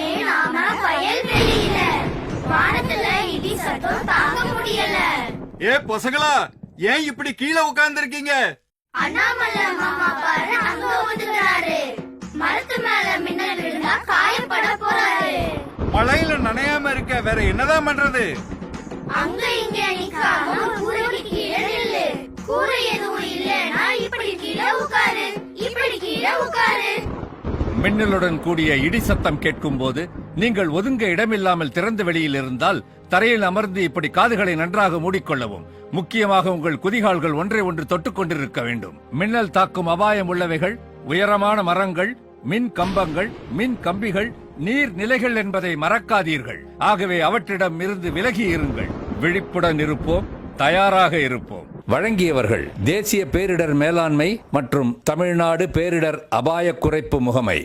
வந்துட்டோமே நாம வயல்வெளியில வானத்துல இடி சத்தம் தாங்க முடியல. ஏ பொசங்களா ஏன் இப்படி கீழே உட்கார்ந்து இருக்கீங்க அண்ணாமலை மாமா பாரு அங்க வந்துட்டாரு. மரத்து மேல மின்னல் விழுந்தா காயப்பட போறாரு. மழையில நனையாம இருக்க வேற என்னதான் பண்றது? அங்க இங்க நிக்காம மின்னலுடன் கூடிய இடி சத்தம் கேட்கும் போது நீங்கள் ஒதுங்க இடமில்லாமல் திறந்த வெளியில் இருந்தால் தரையில் அமர்ந்து இப்படி காதுகளை நன்றாக மூடிக்கொள்ளவும். முக்கியமாக உங்கள் குதிகால்கள் ஒன்றை ஒன்று தொட்டுக்கொண்டிருக்க வேண்டும். மின்னல் தாக்கும் அபாயம் உள்ளவைகள் உயரமான மரங்கள் மின் கம்பங்கள் மின் கம்பிகள் நீர் நிலைகள் என்பதை மறக்காதீர்கள். ஆகவே அவற்றிடம் இருந்து விலகி இருங்கள். விழிப்புடன் இருப்போம் தயாராக இருப்போம். வழங்கியவர்கள் தேசிய பேரிடர் மேலாண்மை மற்றும் தமிழ்நாடு பேரிடர் அபாய குறைப்பு முகமை.